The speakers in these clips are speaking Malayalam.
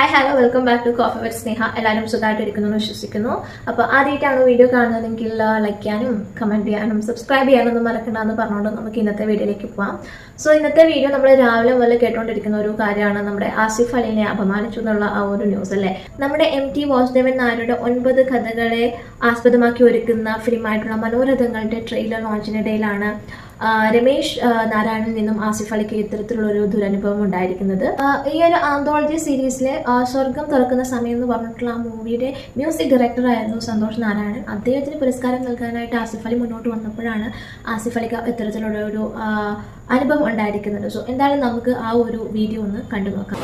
Hi hello welcome back to coffee with Sneha എല്ലാവരും സുഖമായിട്ടിരിക്കുന്നു എന്ന് വിശ്വസിക്കുന്നു. അപ്പോൾ ആദ്യമായിട്ടാണ് വീഡിയോ കാണുന്നതെങ്കിൽ ലൈക്ക് ചെയ്യാനും കമന്റ് ചെയ്യാനും സബ്സ്ക്രൈബ് ചെയ്യാനും ചെയ്യാനൊന്നും മറക്കണ്ടെന്ന് പറഞ്ഞുകൊണ്ട് നമുക്ക് ഇന്നത്തെ വീഡിയോയിലേക്ക് പോവാം. സോ ഇന്നത്തെ വീഡിയോ നമ്മൾ രാവിലെ മുതൽ കേട്ടുകൊണ്ടിരിക്കുന്ന ഒരു കാര്യമാണ് നമ്മുടെ ആസിഫ് അലിനെ അപമാനിച്ചു എന്നുള്ള ആ ഒരു ന്യൂസ് അല്ലേ? നമ്മുടെ എം ടി വാസുദേവൻ നായരുടെ ഒൻപത് കഥകളെ ആസ്പദമാക്കി ഒരുക്കുന്ന ഫിലിമായിട്ടുള്ള മനോരഥങ്ങളുടെ ട്രെയിലർ ലോഞ്ചിനിടയിലാണ് രമേശ് നാരായണിൽ നിന്നും ആസിഫ് അലിക്ക് ഇത്തരത്തിലുള്ള ഒരു ദുരനുഭവം ഉണ്ടായിരിക്കുന്നത്. ഈ ഒരു ആന്തോളജി സീരീസിലെ സ്വർഗം തുറക്കുന്ന സമയം എന്ന് പറഞ്ഞിട്ടുള്ള ആ മൂവിയുടെ മ്യൂസിക് ഡയറക്ടർ ആയിരുന്നു സന്തോഷ് നാരായണൻ. അദ്ദേഹത്തിന് പുരസ്കാരം നൽകാനായിട്ട് ആസിഫ് അലി മുന്നോട്ട് വന്നപ്പോഴാണ് ആസിഫ് അലിക്ക് ഇത്തരത്തിലുള്ള ഒരു അനുഭവം ഉണ്ടായിരിക്കുന്നത്. സോ എന്തായാലും നമുക്ക് ആ ഒരു വീഡിയോ ഒന്ന് കണ്ടു നോക്കാം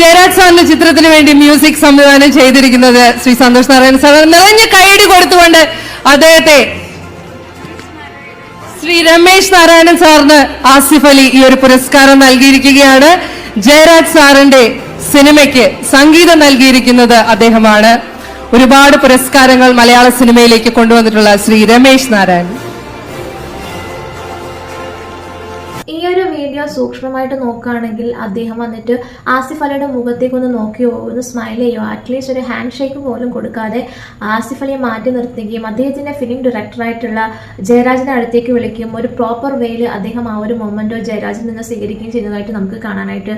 ജയരാജ് സാറിന്റെ ചിത്രത്തിന് വേണ്ടി മ്യൂസിക് സംവിധാനം ചെയ്തിരിക്കുന്നത് ശ്രീ സന്തോഷ് നാരായണൻ സാർ. നിറഞ്ഞ കൈയടി കൊടുത്തുകൊണ്ട് അദ്ദേഹത്തെ ശ്രീ രമേശ് നാരായണൻ സാറിന് ആസിഫ് അലി ഈ ഒരു പുരസ്കാരം നൽകിയിരിക്കുകയാണ്. ജയരാജ് സാറിന്റെ സിനിമയ്ക്ക് സംഗീതം നൽകിയിരിക്കുന്നത് അദ്ദേഹമാണ്. ഒരുപാട് പുരസ്കാരങ്ങൾ മലയാള സിനിമയിലേക്ക് കൊണ്ടുവന്നിട്ടുള്ള ശ്രീ രമേശ് നാരായണൻ. ഈ ഒരു വീഡിയോ സൂക്ഷ്മമായിട്ട് നോക്കുകയാണെങ്കിൽ അദ്ദേഹം വന്നിട്ട് ആസിഫ് അലിയുടെ മുഖത്തേക്ക് ഒന്ന് നോക്കിയോ ഒന്ന് സ്മൈൽ ചെയ്യോ? അറ്റ്ലീസ്റ്റ് ഒരു ഹാൻഡ് ഷേക്ക് പോലും കൊടുക്കാതെ ആസിഫ് അലിയെ മാറ്റി നിർത്തുകയും അദ്ദേഹത്തിന്റെ ഫിലിം ഡയറക്ടറായിട്ടുള്ള ജയരാജിന്റെ അടുത്തേക്ക് വിളിക്കുകയും ഒരു പ്രോപ്പർ വേയിൽ അദ്ദേഹം ആ ഒരു മൊമെന്റോ ജയരാജിൽ നിന്ന് സ്വീകരിക്കുകയും ചെയ്യുന്നതായിട്ട് നമുക്ക് കാണാനായിട്ട്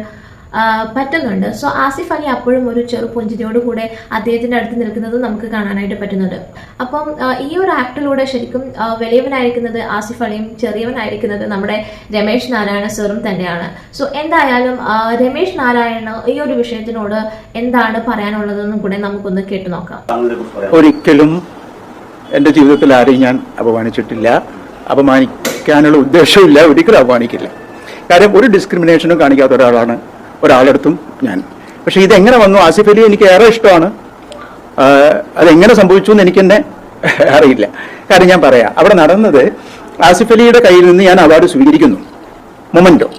പറ്റുന്നുണ്ട്. സോ ആസിഫ് അലി അപ്പോഴും ഒരു ചെറു പുഞ്ചിരിയോടുകൂടെ അദ്ദേഹത്തിന്റെ അടുത്ത് നിൽക്കുന്നത് നമുക്ക് കാണാനായിട്ട് പറ്റുന്നുണ്ട്. അപ്പം ഈ ഒരു ആക്ടിലൂടെ ശരിക്കും വലിയവനായിരിക്കുന്നത് ആസിഫ് അലിയും ചെറിയവനായിരിക്കുന്നത് നമ്മുടെ രമേശ് നാരായണ സാറും തന്നെയാണ്. സോ എന്തായാലും രമേശ് നാരായണ ഈ ഒരു വിഷയത്തിനോട് എന്താണ് പറയാനുള്ളതെന്നും കൂടെ നമുക്കൊന്ന് കേട്ടു നോക്കാം. ഒരിക്കലും എന്റെ ജീവിതത്തിൽ ആരെയും ഞാൻ അപമാനിച്ചിട്ടില്ല. അപമാനിക്കാനുള്ള ഉദ്ദേശമില്ല ഒരിക്കലും അപമാനിക്കില്ല. കാര്യം ഒരു ഡിസ്ക്രിമിനേഷനും കാണിക്കാത്ത ഒരാളാണ് ഒരാളെടുത്തും ഞാൻ. പക്ഷെ ഇതെങ്ങനെ വന്നു? ആസിഫ് അലി എനിക്ക് ഏറെ ഇഷ്ടമാണ്. അതെങ്ങനെ സംഭവിച്ചു എന്ന് എനിക്ക് തന്നെ അറിയില്ല. കാര്യം ഞാൻ പറയാം. അവിടെ നടന്നത് ആസിഫ് അലിയുടെ കയ്യിൽ നിന്ന് ഞാൻ അവാർഡ് സ്വീകരിക്കുന്നു. മൊമെന്റോ.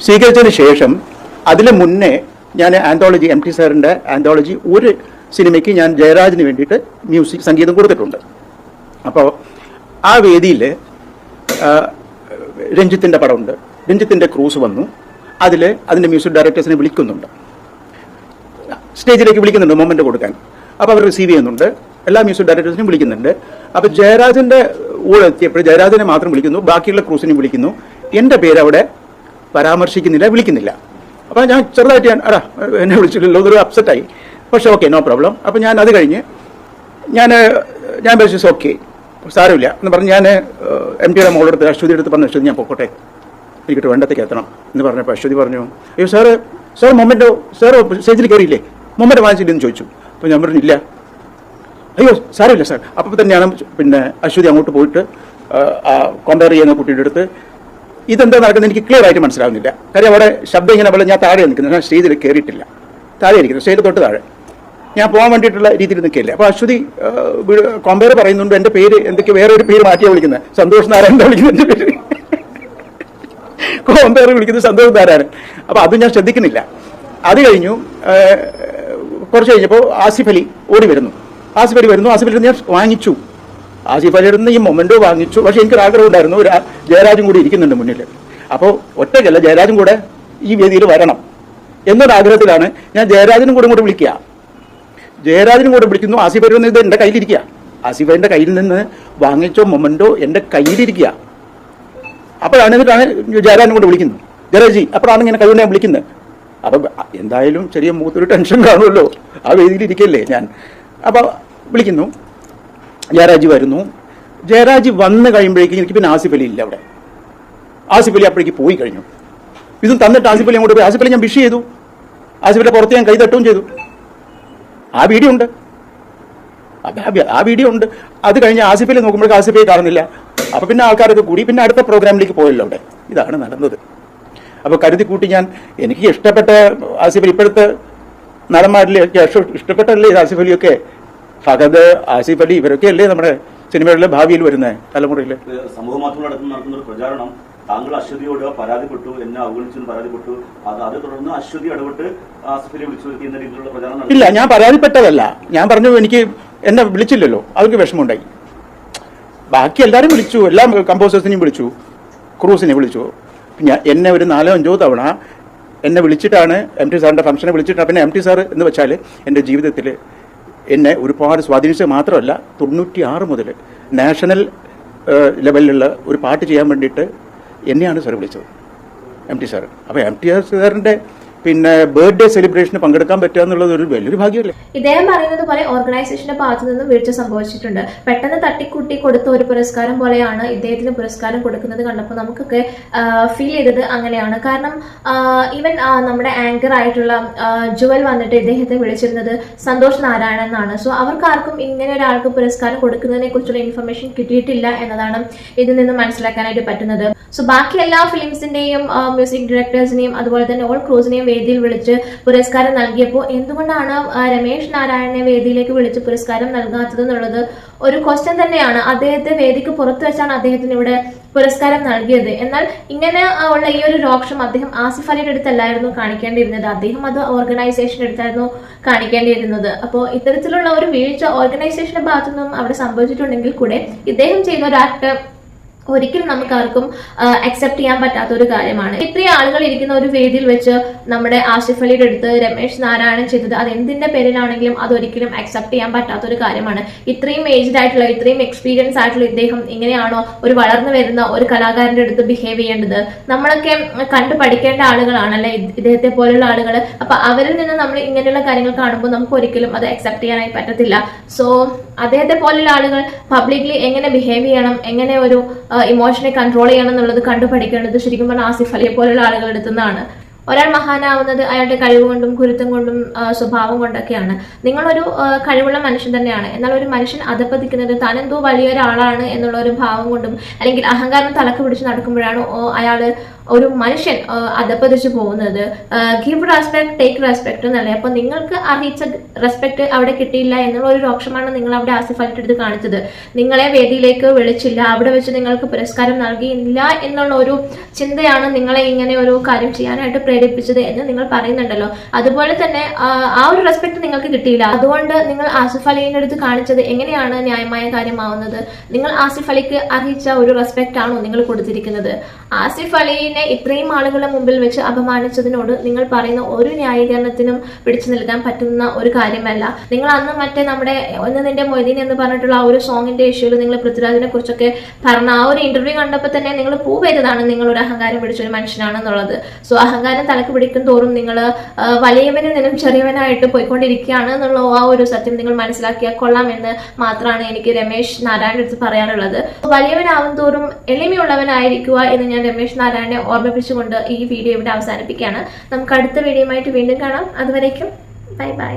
സ്വീകരിച്ചതിന് ശേഷം അതിന് മുന്നേ ഞാൻ ആന്തോളജി എം ടി സാറിന്റെ ആന്തോളജി ഒരു സിനിമയ്ക്ക് ഞാൻ ജയരാജിന് വേണ്ടിയിട്ട് മ്യൂസിക് സംഗീതം കൊടുത്തിട്ടുണ്ട്. അപ്പോൾ ആ വേദിയിൽ രഞ്ജിത്തിന്റെ പടമുണ്ട്. രഞ്ജിത്തിന്റെ ക്രൂസ് വന്നു. അതിൽ അതിന്റെ മ്യൂസിക് ഡയറക്ടേഴ്സിനെ വിളിക്കുന്നുണ്ട്. സ്റ്റേജിലേക്ക് വിളിക്കുന്നുണ്ട് മൊമെന്റ് കൊടുക്കാൻ. അപ്പോൾ അവർ റിസീവ് ചെയ്യുന്നുണ്ട്. എല്ലാ മ്യൂസിക് ഡയറക്ടേഴ്സിനും വിളിക്കുന്നുണ്ട്. അപ്പോൾ ജയരാജന്റെ കൂടെ എത്തിയപ്പോൾ ജയരാജനെ മാത്രം വിളിക്കുന്നു. ബാക്കിയുള്ള ക്രൂസിനെ വിളിക്കുന്നു. എന്റെ പേര് അവിടെ പരാമർശിക്കുന്നില്ല വിളിക്കുന്നില്ല. അപ്പോൾ ഞാൻ ചെറുതായിട്ട് ഞാൻ അടാ എന്നെ വിളിച്ചില്ലല്ലോ അതൊരു അപ്സെറ്റായി. പക്ഷേ ഓക്കെ നോ പ്രോബ്ലം. അപ്പോൾ ഞാൻ അത് കഴിഞ്ഞ് ഞാൻ ഞാൻ ബേസിസ് ഓക്കെ സാരമില്ല. എന്ന് പറഞ്ഞ് ഞാൻ എം ടിയുടെ മോളെടുത്ത് അശ്വതി എടുത്ത് പറഞ്ഞു അശ്വതി ഞാൻ പൊക്കോട്ടെ. എനിക്കിട്ട് വേണ്ടത്തേക്ക് എത്തണം എന്ന് പറഞ്ഞപ്പോൾ അശ്വതി പറഞ്ഞു അയ്യോ സാറ് സാർ മൊമ്മന്റെ സാർ സ്റ്റേജിൽ കയറിയില്ലേ? മൊമ്മന്റെ വാങ്ങിച്ചില്ലെന്ന് ചോദിച്ചു. അപ്പോൾ ഞാൻ പറഞ്ഞില്ല. അയ്യോ സാരമില്ല സാർ. അപ്പോൾ തന്നെയാണ് പിന്നെ അശ്വതി അങ്ങോട്ട് പോയിട്ട് കമ്പയർ ചെയ്യുന്ന കുട്ടിയുടെ അടുത്ത് ഇതെന്താ നടക്കുന്നത്? എനിക്ക് ക്ലിയർ ആയിട്ട് മനസ്സിലാവുന്നില്ല. കാര്യം അവിടെ ശബ്ദം ഇങ്ങനെ പോലെ ഞാൻ താഴെ നിൽക്കുന്നത് ഞാൻ സ്റ്റേജിൽ കയറിയിട്ടില്ല. താഴെ ഇരിക്കുന്നത് സ്റ്റേജിൽ തൊട്ട് താഴെ. ഞാൻ പോകാൻ വേണ്ടിയിട്ടുള്ള രീതിയിൽ നിൽക്കില്ല അപ്പോൾ അശ്വതി കോമ്പയർ പറയുന്നുണ്ട് എന്റെ പേര് എന്തൊക്കെ വേറെ ഒരു പേര് മാറ്റിയാണ് വിളിക്കുന്നത്. സന്തോഷ് നാരായണ വിളിക്കുന്നത്. എന്റെ പേര് കോമ്പയർ വിളിക്കുന്നത് സന്തോഷ് നാരായണൻ അപ്പോൾ അത് ഞാൻ ശ്രദ്ധിക്കുന്നില്ല. അത് കഴിഞ്ഞു കുറച്ച് കഴിഞ്ഞപ്പോൾ ആസിഫ് അലി ഓടി വരുന്നു. ആസിഫ് അലി വരുന്നു ആസിഫ് അലി ഞാൻ വാങ്ങിച്ചു. ആസിഫ് അലിയുടെ നിന്ന് ഈ മൊമെന്റോ വാങ്ങിച്ചു. പക്ഷേ എനിക്ക് ആഗ്രഹം ഉണ്ടായിരുന്നു ഒരു ജയരാജും കൂടി ഇരിക്കുന്നുണ്ട് മുന്നിൽ. അപ്പോൾ ഒറ്റയ്ക്കല്ല ജയരാജും കൂടെ ഈ വേദിയിൽ വരണം എന്നൊരു ആഗ്രഹത്തിലാണ് ഞാൻ ജയരാജനും കൂടെ കൂടെ വിളിക്കുക. ജയരാജനും കൂടെ വിളിക്കുന്നു ആസിഫ് അലി ഇത് എന്റെ കയ്യിലിരിക്കുക. ആസിഫ് അലിന്റെ കയ്യിൽ നിന്ന് വാങ്ങിച്ചോ മൊമെന്റോ എന്റെ കയ്യിലിരിക്കുക. അപ്പോഴാണ് എന്നിട്ടാണ് ജയരാജനെ കൊണ്ട് വിളിക്കുന്നത്. ജയരാജി അപ്പോഴാണ് ഇങ്ങനെ കഴിവ് ഞാൻ വിളിക്കുന്നത്. അപ്പം എന്തായാലും ചെറിയ മൂത്തൊരു ടെൻഷൻ കാണുമല്ലോ. ആ വേദിയിൽ ഇരിക്കല്ലേ ഞാൻ. അപ്പോൾ വിളിക്കുന്നു. ജയരാജി വരുന്നു. ജയരാജി വന്നു കഴിയുമ്പോഴേക്കും എനിക്ക് പിന്നെ ആസിഫ് അലി ഇല്ല അവിടെ. ആസിഫ് അലി അപ്പോഴേക്ക് പോയി കഴിഞ്ഞു. ഇതും തന്നിട്ട് ആസിഫ് അലി അങ്ങോട്ട് പോയി. ആസിഫ് അലി ഞാൻ വിഷ് ചെയ്തു. ആസിഫ് അലി പുറത്ത് ഞാൻ കൈ തട്ടുകയും ചെയ്തു. ആ വീഡിയോ ഉണ്ട്. ആ- വീഡിയോ ഉണ്ട്. അത് കഴിഞ്ഞ് ആസിഫ് അലി നോക്കുമ്പോഴേക്ക് ആസിഫ് അലി കാണുന്നില്ല. അപ്പൊ പിന്നെ ആൾക്കാരൊക്കെ കൂടി. പിന്നെ അടുത്ത പ്രോഗ്രാമിലേക്ക് പോയല്ലോ അവിടെ. ഇതാണ് നടന്നത്. അപ്പോൾ കരുതി കൂട്ടി ഞാൻ എനിക്ക് ഇഷ്ടപ്പെട്ട ആസിഫ് ഇപ്പോഴത്തെ നടന്മാരിലെ ഇഷ്ടപ്പെട്ടല്ലേ ആസിഫ് അലിയൊക്കെ? ഫഹദ് ആസിഫ് അലി ഇവരൊക്കെ അല്ലേ നമ്മുടെ സിനിമകളിലെ ഭാവിയിൽ വരുന്ന തലമുറയിൽ? സമൂഹ മാധ്യമങ്ങൾ അടക്കം നടത്തുന്ന ഒരു പ്രചാരണം. താങ്കൾ അശ്വതിയോട് പരാതിപ്പെട്ടു എന്നെ അവഗണിച്ചു പരാതിപ്പെട്ടു. അത് അത് തുടർന്ന് അശ്വതി ഇടപെട്ട് ആസിഫിനെ വിളിച്ചു വരുത്തി എന്ന രീതിയിലുള്ള പ്രചാരണം ഇല്ല ഞാൻ പരാതിപ്പെട്ടതല്ല. ഞാൻ പറഞ്ഞു എനിക്ക് എന്നെ വിളിച്ചില്ലല്ലോ. അവർക്ക് വിഷമമുണ്ടായി. ബാക്കി എല്ലാവരും വിളിച്ചു. എല്ലാ കമ്പോസേഴ്സിനെയും വിളിച്ചു. ക്രൂസിനെ വിളിച്ചു. ഞാൻ എന്നെ ഒരു നാലോ അഞ്ചോ തവണ എന്നെ വിളിച്ചിട്ടാണ് എം ടി സാറിന്റെ ഫംഗ്ഷനെ വിളിച്ചിട്ടാണ്. പിന്നെ എം ടി സാർ എന്ന് വെച്ചാൽ എന്റെ ജീവിതത്തിൽ എന്നെ ഒരുപാട് സ്വാധീനിച്ചത് മാത്രമല്ല തൊണ്ണൂറ്റി ആറ് മുതൽ നാഷണൽ ലെവലിലുള്ള ഒരു പാട്ട് ചെയ്യാൻ വേണ്ടിയിട്ട് എന്നെയാണ് സാർ വിളിച്ചത്. എം ടി സാർ അപ്പോൾ എം ടി സാറിന്റെ പിന്നെ ബർത്ത്ഡേ സെലിബ്രേഷന് പങ്കെടുക്കാൻ പറ്റുക എന്നുള്ളത് ഒരു വലിയൊരു ഭാഗ്യമല്ലേ? ഇദ്ദേഹം പറയുന്നത് പോലെ ഓർഗനൈസേഷന്റെ ഭാഗത്തു നിന്നും വീഴ്ച സംഭവിച്ചിട്ടുണ്ട്. പെട്ടെന്ന് തട്ടിക്കൂട്ടി കൊടുത്ത ഒരു പുരസ്കാരം പോലെയാണ് ഇദ്ദേഹത്തിന് പുരസ്കാരം കൊടുക്കുന്നത് കണ്ടപ്പോൾ നമുക്കൊക്കെ ഫീൽ ചെയ്തത് അങ്ങനെയാണ്. കാരണം ഈവൻ നമ്മുടെ ആങ്കർ ആയിട്ടുള്ള ജുവൽ വന്നിട്ട് ഇദ്ദേഹത്തെ വിളിച്ചിരുന്നത് സന്തോഷ് നാരായണൻ എന്നാണ് സോ അവർക്ക് ആർക്കും ഇങ്ങനെ ഒരാൾക്ക് പുരസ്കാരം കൊടുക്കുന്നതിനെ കുറിച്ചുള്ള ഇൻഫർമേഷൻ കിട്ടിയിട്ടില്ല എന്നതാണ് ഇതിൽ നിന്ന് മനസ്സിലാക്കാനായിട്ട് പറ്റുന്നത്. സോ ബാക്കി എല്ലാ ഫിലിംസിന്റെയും മ്യൂസിക് ഡയറക്ടേഴ്സിനെയും അതുപോലെ തന്നെ ഓൾ ക്രൂസിനെയും വേദിയിൽ വിളിച്ച് പുരസ്കാരം നൽകിയപ്പോൾ എന്തുകൊണ്ടാണ് രമേശ് നാരായണനെ വേദിയിലേക്ക് വിളിച്ച് പുരസ്കാരം നൽകാത്തത് എന്നുള്ളത് ഒരു ക്വസ്റ്റ്യൻ തന്നെയാണ്. അദ്ദേഹത്തെ വേദിക്ക് പുറത്തു വെച്ചാണ് അദ്ദേഹത്തിന് ഇവിടെ പുരസ്കാരം നൽകിയത്. എന്നാൽ ഇങ്ങനെ ഉള്ള ഈ ഒരു രോക്ഷം അദ്ദേഹം ആസിഫ് അലിയുടെ അടുത്തല്ലായിരുന്നു കാണിക്കേണ്ടിയിരുന്നത്. അദ്ദേഹം അത് ഓർഗനൈസേഷന്റെ അടുത്തായിരുന്നു കാണിക്കേണ്ടിയിരുന്നത്. അപ്പോൾ ഇത്തരത്തിലുള്ള ഒരു വീഴ്ച ഓർഗനൈസേഷന്റെ ഭാഗത്തു നിന്നും അവിടെ സംഭവിച്ചിട്ടുണ്ടെങ്കിൽ കൂടെ ഇദ്ദേഹം ചെയ്ത ഒരു ആക്ട് ഒരിക്കലും നമുക്ക് ആർക്കും അക്സെപ്റ്റ് ചെയ്യാൻ പറ്റാത്ത ഒരു കാര്യമാണ്. ഇത്രയും ആളുകൾ ഇരിക്കുന്ന ഒരു വേദിയിൽ വെച്ച് നമ്മുടെ ആഷിഫ് അലിയുടെ അടുത്ത് രമേശ് നാരായണൻ ചെയ്തത് അത് എന്തിന്റെ പേരിലാണെങ്കിലും അതൊരിക്കലും അക്സെപ്റ്റ് ചെയ്യാൻ പറ്റാത്ത ഒരു കാര്യമാണ്. ഇത്രയും ഏജ്ഡ് ആയിട്ടുള്ള ഇത്രയും എക്സ്പീരിയൻസ് ആയിട്ടുള്ള ഇദ്ദേഹം ഇങ്ങനെയാണോ ഒരു വളർന്നു വരുന്ന ഒരു കലാകാരന്റെ അടുത്ത് ബിഹേവ് ചെയ്യേണ്ടത്? നമ്മളൊക്കെ കണ്ടു പഠിക്കേണ്ട ആളുകളാണ് അല്ലെ ഇദ്ദേഹത്തെ പോലുള്ള ആളുകൾ അപ്പൊ അവരിൽ നിന്ന് നമ്മൾ ഇങ്ങനെയുള്ള കാര്യങ്ങൾ കാണുമ്പോൾ നമുക്ക് ഒരിക്കലും അത് അക്സെപ്റ്റ് ചെയ്യാനായി പറ്റത്തില്ല. സോ അദ്ദേഹത്തെ പോലുള്ള ആളുകൾ പബ്ലിക്ലി എങ്ങനെ ബിഹേവ് ചെയ്യണം? എങ്ങനെ ഒരു ഇമോഷനെ കൺട്രോൾ ചെയ്യണം എന്നുള്ളത് കണ്ടു പഠിക്കേണ്ടത് ശരിക്കും പറഞ്ഞാൽ ആസിഫ് അലിയെ പോലെയുള്ള ആളുകളുടെ അടുത്തു നിന്നാണ് ഒരാൾ മഹാനാവുന്നത് അയാളുടെ കഴിവ് കൊണ്ടും ഗുരുത്വം കൊണ്ടും സ്വഭാവം കൊണ്ടൊക്കെയാണ്. നിങ്ങളൊരു കഴിവുള്ള മനുഷ്യൻ തന്നെയാണ്. എന്നാൽ ഒരു മനുഷ്യൻ അധപ്പതിക്കുന്നത് താൻ എന്തോ വലിയൊരാളാണ് എന്നുള്ള ഒരു ഭാവം കൊണ്ടും അല്ലെങ്കിൽ അഹങ്കാരം തലക്ക് പിടിച്ച് നടക്കുമ്പോഴാണ് അയാൾ ഒരു മനുഷ്യൻ അധപ്പതിച്ചു പോകുന്നത്. ഗിവ് റെസ്പെക്ട് ടേക്ക് റെസ്പെക്ട് എന്നല്ലേ? അപ്പൊ നിങ്ങൾക്ക് അർഹിച്ച റെസ്പെക്ട് അവിടെ കിട്ടിയില്ല എന്നുള്ള ഒരു രോക്ഷമാണ് നിങ്ങൾ അവിടെ ആസിഫ് അലിയുടെ എടുത്ത് കാണിച്ചത്. നിങ്ങളെ വേദിയിലേക്ക് വിളിച്ചില്ല അവിടെ വെച്ച് നിങ്ങൾക്ക് പുരസ്കാരം നൽകിയില്ല എന്നുള്ള ഒരു ചിന്തയാണ് നിങ്ങളെ ഇങ്ങനെ ഒരു കാര്യം ചെയ്യാനായിട്ട് പ്രേരിപ്പിച്ചത് എന്ന് നിങ്ങൾ പറയുന്നുണ്ടല്ലോ. അതുപോലെ തന്നെ ആ, ഒരു റെസ്പെക്ട് നിങ്ങൾക്ക് കിട്ടിയില്ല. അതുകൊണ്ട് നിങ്ങൾ ആസിഫ് അലിയുടെ അടുത്ത് കാണിച്ചത് എങ്ങനെയാണ് ന്യായമായ കാര്യമാവുന്നത്? നിങ്ങൾ ആസിഫ് അലിക്ക് അർഹിച്ച ഒരു റെസ്പെക്ട് ആണോ നിങ്ങൾ കൊടുത്തിരിക്കുന്നത്? ആസിഫ് അലിനെ ഇത്രയും ആളുകളുടെ മുമ്പിൽ വെച്ച് അപമാനിച്ചതിനോട് നിങ്ങൾ പറയുന്ന ഒരു ന്യായീകരണത്തിനും പിടിച്ചു നിൽക്കാൻ പറ്റുന്ന ഒരു കാര്യമല്ല. നിങ്ങൾ അന്ന് മറ്റേ നമ്മുടെ ഒന്ന് നിന്റെ മൊയ്തീൻ എന്ന് പറഞ്ഞിട്ടുള്ള ആ ഒരു സോങ്ങിന്റെ ഇഷ്യൂൽ നിങ്ങൾ പൃഥ്വിരാജിനെ കുറിച്ചൊക്കെ പറഞ്ഞ ആ ഒരു ഇന്റർവ്യൂ കണ്ടപ്പോൾ തന്നെ നിങ്ങൾ പ്രൂവ് ചെയ്തതാണ് നിങ്ങൾ ഒരു അഹങ്കാരം പിടിച്ച ഒരു മനുഷ്യനാണെന്നുള്ളത്. സോ അഹങ്കാരം തലക്ക് പിടിക്കും തോറും നിങ്ങൾ വലിയവനിൽ നിന്നും ചെറിയവനായിട്ട് പോയിക്കൊണ്ടിരിക്കുകയാണ് എന്നുള്ള ആ ഒരു സത്യം നിങ്ങൾ മനസ്സിലാക്കിയാൽ കൊള്ളാം എന്ന് മാത്രമാണ് എനിക്ക് രമേശ് നാരായണ അടുത്ത് പറയാനുള്ളത്. വലിയവനാവും തോറും എളിമയുള്ളവനായിരിക്കുക എന്ന് ഞാൻ രമേശ് നാരായണനെ ഓർമ്മിപ്പിച്ചുകൊണ്ട് ഈ വീഡിയോ ഇവിടെ അവസാനിപ്പിക്കുകയാണ്. നമുക്ക് അടുത്ത വീഡിയോയുമായിട്ട് വീണ്ടും കാണാം. അതുവരേക്കും ബൈ ബൈ.